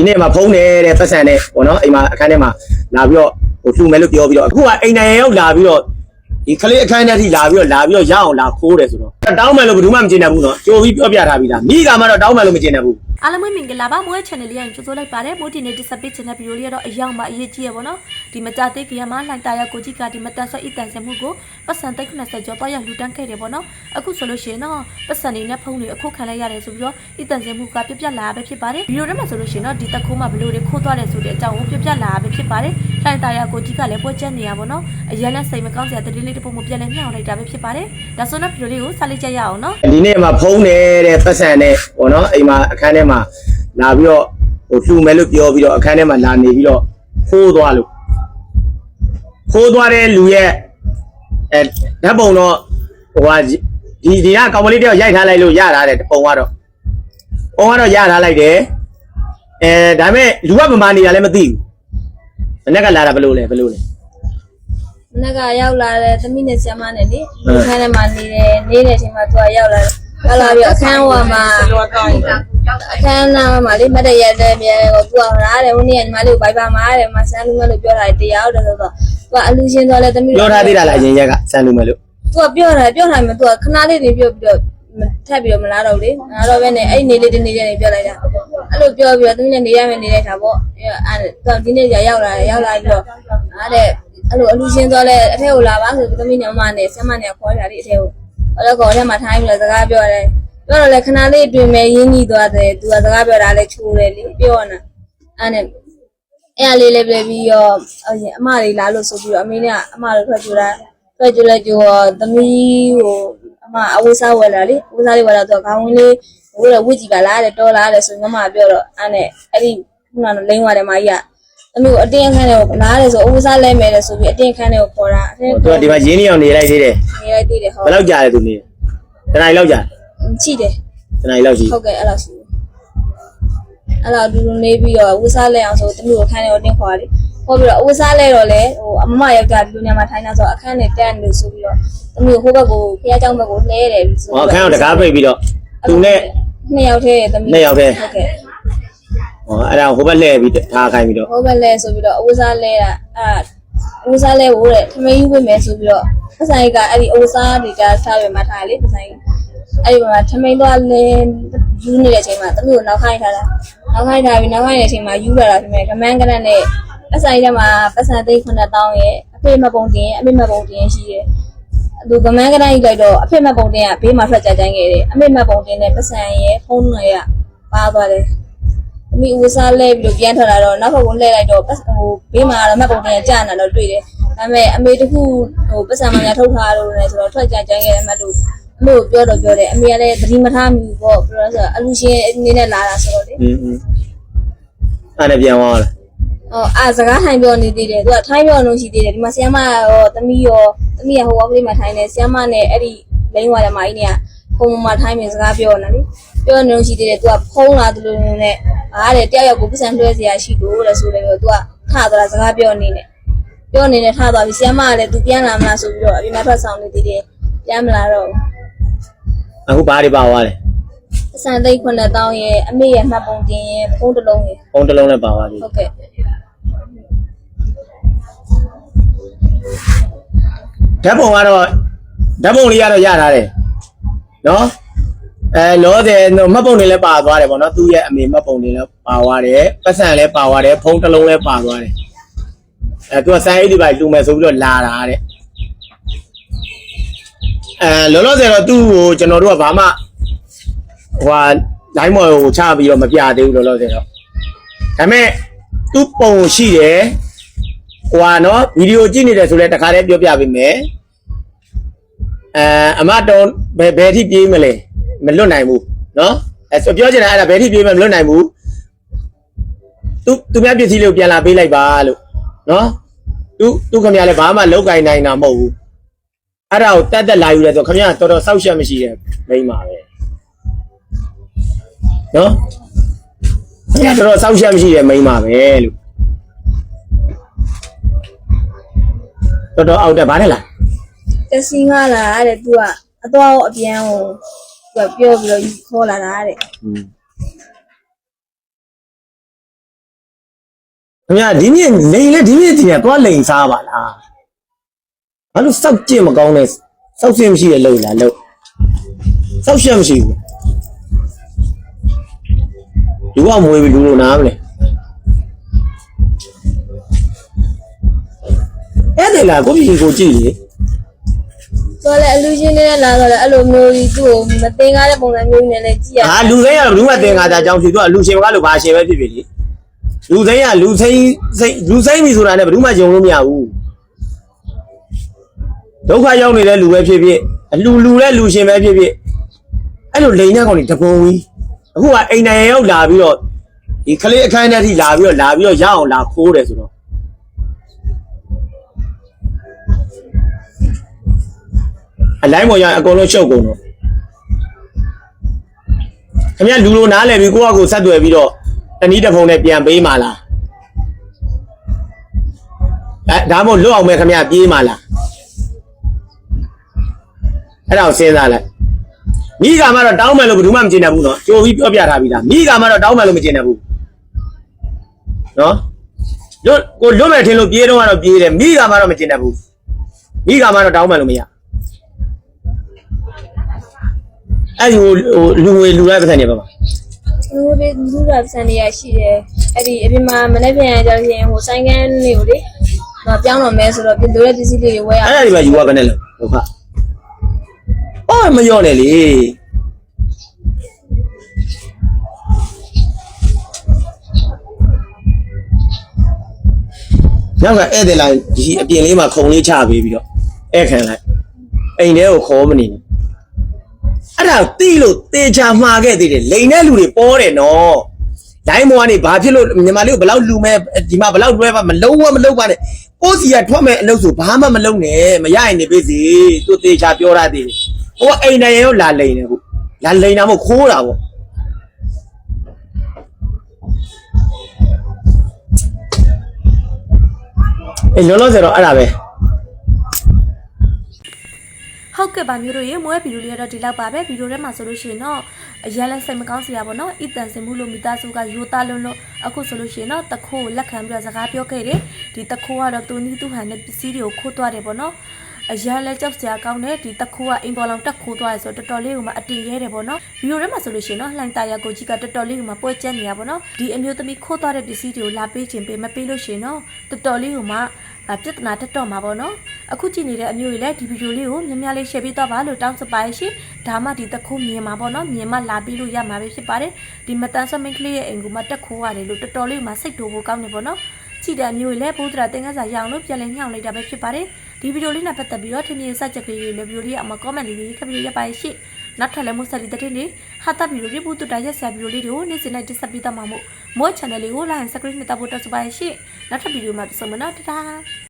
ဒီနေ့မှာဖုန်းတယ်တဲ့ပတ်စံနဲ့ပေါ့နော်အိမ်မှာအခန်းထဲမှာလာပြီးတော့ဟိုလှူမယ်လို့ပြောပြီးတော့အခုကအိမ်နိုင်ရောက်လာပြီးတော့ဒီကလေးအခန်းထဲထိလာပြီးတော့လာပြီးတော့ရအောင်လာခိုးတယ်ဆိုတော့တောင်းမယ်လို့ဘယ်သူမှမကျေနပ်ဘူးနော်ကြိုပြီးပြောပြထားပြီးသားမိကမှတော့တောင်းမယ်လို့မကျေနပ်ဘူး အားလုံးပဲမင်္ဂလာပါမိုးရဲ့ channel လေးရရင်ကြိုဆိုလိုက်ပါတယ်မိုးဒီနေ့ဒီစပစ် channel ဗီဒီယိုလေးကတော့အရောက်မှအရေးကြီးရပါတော့ဒီမကြသေးခင်မှာလှိုင်တာရကိုကြီးကဒီမတန်ဆွဲအတန်ဆမှုကိုပတ်စံသိန်း90ကျော်တော့ရလူတန်းခဲ့တယ်ပေါ့နော်အခုဆိုလို့ရှိရင်တော့ပတ်စံနေနဲ့ဖုန်းတွေအခုခံလိုက်ရတယ်ဆိုပြီးတော့အတန်ဆမှုကပြပြလာပဲဖြစ်ပါတယ်ဗီဒီယိုထဲမှာဆိုလို့ရှိရင်တော့ဒီတက်ခိုးမှာဘလို့တွေခိုးသွားတယ်ဆိုတဲ့အကြောင်းကိုပြပြလာပဲဖြစ်ပါတယ်လှိုင်တာရကိုကြီးကလည်းပွဲချက်နေရပါတော့အရင်နဲ့စိတ်မကောင်းစရာတတိလေးတစ်ပုဒ်မပြတ်လဲမျှောက်လိုက်တာပဲဖြစ်ပါတယ်ဒါဆိုတော့ဗီဒီယိုလေးကိုစလိုက်ကြရအောင်နော်ဒီနေ့မှာဖုန်းတယ်တဲ့ပတ်စံနဲ့ပေါ့နော်အိမ်မှာအခန်းထဲမှာလာပြီးတော့ဟိုလှူမယ်လို့ပြောပြီးတော့အခန်းထဲမှာလာနေပြီးတော့ခိုးသွားလို့ခိုးသွားတဲ့လူရဲ့အဲဓာတ်ပုံတော့ဟိုဟာဒီဒီကကောင်မလေးတယောက်ရိုက်ထားလိုက်လို့ရတာတဲ့ပုံကတော့ပုံကတော့ရထားလိုက်တယ်အဲဒါပေမဲ့လူကဗမာနေတာလည်းမသိဘူးမနေ့ကလာတာဘယ်လိုလဲဘယ်လိုလဲမနက်ကရောက်လာတဲ့သမီးနဲ့ဆရာမနဲ့လေဟုတ်အခန်းထဲမှာနေတယ်နေတဲ့အချိန်မှာသူကရောက်လာတယ်ရောက်လာပြီးအခန်းဟိုမှာ အခန်းနာမှာလေမတ်တရက်တဲ့မြန်ကိုသူကဟာတဲ့ဟိုနေ့ကညီမလေးကိုဘိုက်ပါမှာတဲ့မဆန်းလူမလို့ပြောတာတရားဟုတ်တယ်ဆိုတော့သူကအလူရှင်ဆိုလဲသမီးပြောထားသေးတာလားအရင်ရက်ကစမ်းလူမယ်လို့သူကပြောတာပြောထားမှသူကခဏလေးနေပြောပြီးတော့ထပ်ပြီးတော့မလာတော့လေငါတော့ပဲနဲ့အဲ့နေလေးတနေနေပြောလိုက်တာအဲ့လိုပြောပြီးတော့သမီးနဲ့နေရမယ်နေလိုက်တာပေါ့အဲ့ဒါဒီနေ့ရောက်လာတယ်ရောက်လာပြီးတော့အားတဲ့အဲ့လိုအလူရှင်ဆိုလဲအထက်ကိုလာပါဆိုပြီးသမီးနဲ့အမနဲ့ဆမ်မနဲ့ခေါ်ကြတယ်အထက်ကိုအဲ့တော့ကောထဲမှာထိုင်းပြီးတော့စကားပြောတယ် ပြောတော့လေခဏလေးအတွင်မဲ့ရင်းကြီးသွားတယ်သူကစကားပြောတာလဲချိုးတယ်လေပြောနေအဲ့နဲ့အဲ့အလေးလေးပြပြီးတော့အမလေးလာလို့ဆိုပြီးတော့အမေနဲ့အမတို့ထွက်ကြတာထွက်ကြလဲကြတော့သမီးကိုအမအဝိစားဝယ်လာလေအဝိစားလေးဝယ်လာတော့ခေါင်းဝင်းလေးဝယ်တော့ဝစ်ကြည့်ပါလားတဲ့တော်လားတဲ့ဆိုမမပြောတော့အဲ့နဲ့အဲ့ဒီခုနကလိမ့်သွားတယ်မကြီးကသမီးကိုအတင်းအခန်းထဲကိုနားတယ်ဆိုအဝိစားလဲမယ်လေဆိုပြီးအတင်းအခန်းထဲကိုခေါ်တာအတင်းသူကဒီမှာရင်းနေအောင်နေလိုက်သေးတယ်နေလိုက်သေးတယ်ဟုတ်ဘယ်လောက်ကြာလဲသူနေတနိုင်လောက်ကြာ ချိတယ် တနိုင်လောက်ရှိ ဟုတ်ကဲ့အဲ့လိုရှိတယ်အဲ့လိုအတူတူနေပြီးတော့ဝိစားလဲအောင်ဆိုသမီးကိုခန်းထဲကိုတင်းခေါ်တယ်ခေါ်ပြီးတော့ဝိစားလဲတော့လေဟိုအမမယောက်ျားဒီလိုညမှာထိုင်းတာဆိုအခန်းနဲ့တက်နေလို့ဆိုပြီးတော့သမီးကိုဟိုဘက်ကိုဖះเจ้าဘက်ကိုလှဲတယ်ဆို ဟောအခန်းအောင်တကားပိတ်ပြီးတော့သူနဲ့ နှစ်ယောက်တည်းသမီး နှစ်ယောက်တည်း ဟုတ်ကဲ့ ဟောအဲ့ဒါဟိုဘက်လှည့်ပြီးထားခိုင်းပြီးတော့ ဟိုဘက်လဲဆိုပြီးတော့အဝိစားလဲတာအဲ့အဝိစားလဲဟိုတဲ့ထမင်းယူပေးမယ်ဆိုပြီးတော့ပဆိုင်ကအဲ့ဒီအဝိစားတွေကစားရမှာထားလေပဆိုင် အဲ့ဒီမှာထမင်းတော့လဲယူနေတဲ့အချိန်မှာသမီးကိုနောက်ခိုင်းထားတာနောက်ခိုင်းထားပြီးနောက်ခိုင်းတဲ့အချိန်မှာယူလာတာပြင်မဲ့ကမန်းကနက်နဲ့ပဆိုင်ထဲမှာပတ်စံသိန်း9000ရဲ့အဖေမပုံတင်အမေမပုံတင်ရှိတယ်သူကမန်းကနက်ကြီးလိုက်တော့အဖေမပုံတင်ကဘေးမှာထွက်ကြကြိုင်းခဲ့တယ်အမေမပုံတင်နဲ့ပတ်စံရဲ့ဖုန်းတွေကပါသွားတယ်အမိဦးစားလဲပြီးတော့ပြန်ထွက်လာတော့နောက်ဘက်ကလှည့်လိုက်တော့ပတ်ဟိုဘေးမှာတော့မတ်ပုံတင်ကြာနေတော့တွေ့တယ်ဒါပေမဲ့အမေတခုဟိုပတ်စံမညာထုတ်ထားလို့လည်းဆိုတော့ထွက်ကြကြမ်းခဲ့တယ်မတ်လို့ အမေကိုပြောတော့ပြောတယ်အမေကလည်းသတိမထားမိဘူးပေါ့ပြောတော့ဆိုအလူရှင်အနေနဲ့လာတာဆိုတော့လေ อืมอืมအဲ့ဒါပြန်သွားလား ဟောအာစကားထိုင်ပြောနေသေးတယ်သူကထိုင်းပြောလို့ရှိသေးတယ်ဒီမှာဆီယမရောသမီးရောသမီးကဟိုဘက်ကလေးမှာထိုင်နေဆီယမနဲ့အဲ့ဒီလိမ့်သွားတယ်မကြီးเนี่ยဖုန်းမှာထိုင်းမြင်စကားပြောနေလေပြောနေလို့ရှိသေးတယ်သူကဖုန်းလာတယ်လို့နဲ့အားတဲ့တယောက်ယောက်ကိုပတ်စံလွှဲစရာရှိလို့တဲ့ဆိုတယ်ပြောသူကထသွားတာစကားပြောနေတယ်ပြောနေတယ်ထသွားပြီဆီယမကလည်းသူပြန်လာမလားဆိုပြီးတော့အပြင်မှာထွက်ဆောင်နေသေးတယ်ပြန်မလာတော့ဘူး အခုဘာတွေပါသွားလဲပတ်စံသိန်း9000ရဲ့အမေရဲ့မှတ်ပုံတင်ရဲ့ဖုန်းတစ်လုံးရဲ့ဖုန်းတစ်လုံးနဲ့ပါသွားပြီဟုတ်ကဲ့ဓာတ်ပုံကတော့ဓာတ်ပုံလေးကတော့ရထားတယ်နော်အဲလောတယ်မှတ်ပုံတွေလည်းပါသွားတယ်ပေါ့နော်သူ့ရဲ့အမေမှတ်ပုံတွေလည်းပါသွားတယ်ပတ်စံလည်းပါသွားတယ်ဖုန်းတစ်လုံးလည်းပါသွားတယ်အဲသူကစိုင်းအိတ်ဒီပိုင်လူမယ်ဆိုပြီးတော့လာတာတဲ့ အဲလောလောဆယ်တော့သူ့ကိုကျွန်တော်တို့ကဘာမှဟိုဟာလိုင်းမော်ကိုချပြီးတော့မပြသေးဘူးလောလောဆယ်တော့ဒါပေမဲ့သူ့ပုံရှိတယ်ဟိုဟာနော်ဗီဒီယိုကြည့်နေတယ်ဆိုလဲတခါတည်းပြောပြပေးမယ်အဲအမတော်ဘယ်ဘယ်ထိပြေးမလဲမလွတ်နိုင်ဘူးနော်အဲဆိုပြောချင်တာအဲ့ဒါဘယ်ထိပြေးမလဲမလွတ်နိုင်ဘူးသူသူများပစ္စည်းလေးကိုပြန်လာပေးလိုက်ပါလို့နော်သူသူခင်ဗျားလည်းဘာမှလောက်ကင်နိုင်တာမဟုတ်ဘူး အဲ့ဒါကိုတက်တက်လာယူလဲဆိုခင်ဗျားတော်တော်စောက်ရှက်မရှိတဲ့မိန်းပါပဲနော်ခင်ဗျားတော်တော်စောက်ရှက်မရှိတဲ့မိန်းပါပဲလို့တော်တော်အောက်တက်ဗါနဲ့လားတက်စီငါလာတဲ့သူကအသွားကိုအပြန်ကိုသူကပြောပြီးတော့ခေါ်လာတာတဲ့อืมခင်ဗျာဒီမြင့်လိန်လေဒီမြင့်တင်ရသွားလိန်စားပါလား ဘာလို့စောက်ကြည့်မကောင်းလဲစောက်စင်မရှိရလို့လားလို့စောက်ရှက်မရှိဘူးလူကမွေးပြီးလူလိုနားမလဲအဲ့ဒါလားကိုပြည်ကိုကြည့်လေဆိုတော့လည်းအလူချင်းနေတဲ့လာတော့လည်းအဲ့လိုမျိုးကြီးသူ့ကိုမတင်ကားတဲ့ပုံစံမျိုးနဲ့လည်းကြည့်ရဟာလူစိမ်းကတော့ဘူးမှတင်ကားတာအကြောင်းဖြစ်သူကလူရှင်ကလို့ဘာရှင်ပဲဖြစ်ဖြစ်လေလူစိမ်းကလူစိမ်းစိမ်းလူစိမ်းပြီဆိုတာနဲ့ဘယ်သူမှယုံလို့မရဘူး ဒုက္ခရောက်နေတဲ့လူပဲဖြစ်ဖြစ်အလူလူတဲ့လူရှင်ပဲဖြစ်ဖြစ်အဲ့လိုလိန်တဲ့ကောင်တွေတပုံဝီးအခုကအိမ်နိုင်ရောက်လာပြီးတော့ဒီကလေးအခန်းထဲထိလာပြီးတော့လာပြီးတော့ရအောင်လာခိုးတယ်ဆိုတော့အလိုက်ပေါ်ရအကုန်လုံးရှုပ်ကုန်တော့ခင်ဗျလူလိုနားလည်ပြီးကိုယ့်အကူဆက်သွယ်ပြီးတော့တနည်းတစ်ဖုံနဲ့ပြန်ပေးမှလားအဲဒါမှမဟုတ်လွတ်အောင်ပဲခင်ဗျပြေးမှလား အဲ့ဒါကိုစဉ်းစားလိုက်မိကမှတော့တောင်းမယ်လို့ဘယ်သူမှမကျင်တတ်ဘူးနော်ကြိုပြီးပြောပြထားပြီးသားမိကမှတော့တောင်းမယ်လို့မကျင်တတ်ဘူးနော်လွတ်ကိုလွတ်မယ်ထင်လို့ပြေးတော့ကတော့ပြေးတယ်မိကမှတော့မကျင်တတ်ဘူးမိကမှတော့တောင်းမယ်လို့မရအဲ့ဒီဟိုလူငွေလူလိုက်ပတ်စံနေပါပါလူတွေလူလိုက်ပတ်စံနေရရှိတယ်အဲ့ဒီအပြင်မှာမနေ့ပြန်ကြရင်ဟိုဆိုင်ကန်းလေးကိုလေတော့ပြောင်းတော့မဲဆိုတော့လူတဲ့ပစ္စည်းလေးတွေဝယ်ရအဲ့ဒါဒီမှာယူရပါနဲ့လို့ဟုတ်ပါ မရောနဲ့လေနောက်ကဧည့်သည်လာဒီအပြင်လေးမှာခုံလေးချပေးပြီးတော့ဧည့်ခံလိုက်အိမ်ထဲကိုခေါ်မနေနဲ့အဲ့ဒါတိလို့တေချာမှားခဲ့သေးတယ်လိန်တဲ့လူတွေပေါ်တယ်နော်ဒိုင်းမောကနေဘာဖြစ်လို့မြန်မာလေးကိုဘယ်လောက်လူမဲဒီမှာဘယ်လောက်တွဲပါမလုံးဝမလုံးပါနဲ့ကိုယ်စီကထွက်မဲ့အလုပ်ဆိုဘာမှမလုံးနဲ့မရရင်နေပေးစီသူတေချာပြောရသေးတယ် ဟိုကအိမ်နိုင်ရောလာလိန်တယ်ခုလာလိန်တာမဟုတ်ခိုးတာပေါ့အေးလောလောဆယ်တော့အဲ့ဒါပဲဟုတ်ကဲ့ပါမျိုးတို့ရေမွေးဗီဒီယိုလေးကတော့ဒီလောက်ပါပဲဗီဒီယိုထဲမှာဆိုလို့ရှိရင်တော့အရင်လဲစိတ်မကောင်းစရာပေါ့နော်အီတန်စင်မှုလို့မိသားစုကယူသားလုံးလို့အခုဆိုလို့ရှိရင်တော့တခိုးကိုလက်ခံပြီးတော့စကားပြောခဲ့တယ်ဒီတခိုးကတော့သူနီးသူဟန်နဲ့ပစ္စည်းတွေကိုခိုးသွားတယ်ပေါ့နော် အရန်လဲကြောက်စရာကောင်းတယ်ဒီတခိုးကအိမ်ပေါ်လောင်တက်ခိုးသွားရဆိုတော့တော်တော်လေးကိုမှအတင်ရဲတယ်ပေါ့နော်ဗီဒီယိုထဲမှာဆိုလို့ရှိရင်တော့လှိုင်တာယာကိုကြီးကတော်တော်လေးကိုမှပွဲကျက်နေရပေါ့နော်ဒီအမျိုးသမီးခိုးသွားတဲ့ပစ္စည်းတွေကိုလာပေးခြင်းပေးမပေးလို့ရှိရင်တော့တော်တော်လေးကိုမှပြဿနာတက်တော့မှာပေါ့နော်အခုကြည့်နေတဲ့အမျိုးကြီးလည်းဒီဗီဒီယိုလေးကိုများများလေး share ပေးတော့ပါလို့တောင်းဆိုပါရရှင်ဒါမှဒီတခုမြင်မှာပေါ့နော်မြင်မှလာပြီးလို့ရမှာပဲဖြစ်ပါတယ်ဒီမတန်ဆွမ်းမင်းကလေးရဲ့အိမ်ကူမှာတက်ခိုးရတယ်လို့တော်တော်လေးမှစိတ်တိုးဖို့ကောင်းနေပေါ့နော် ကြည့်တဲ့အမျိုးကြီးလည်းဘိုးဒရာတင်ကစားရအောင်လို့ပြန်လည်ညှောင်းလိုက်တာပဲဖြစ်ပါတယ်ဒီဗီဒီယိုလေးနဲ့ပတ်သက်ပြီးတော့ထင်မြင်စကြက်ကလေးတွေလည်းဗီဒီယိုလေးအမ comment လေးတွေခပ်ပြီးရပါရရှင်နောက်ထပ်လည်းမို့ဆက်ဒီတဲ့လေးဟာတာဗီဒီယိုလေးပို့တူတာရက်ဆရာဗီဒီယိုလေးတွေကိုနေ့စဉ်နဲ့တင်ဆက်ပေးတော့မှာမို့မို့ channel လေးကို like and subscribe နဲ့တပ်ဖို့တောက်စပါရရှင်နောက်ထပ်ဗီဒီယိုမှာပြန်ဆုံမနော်တတား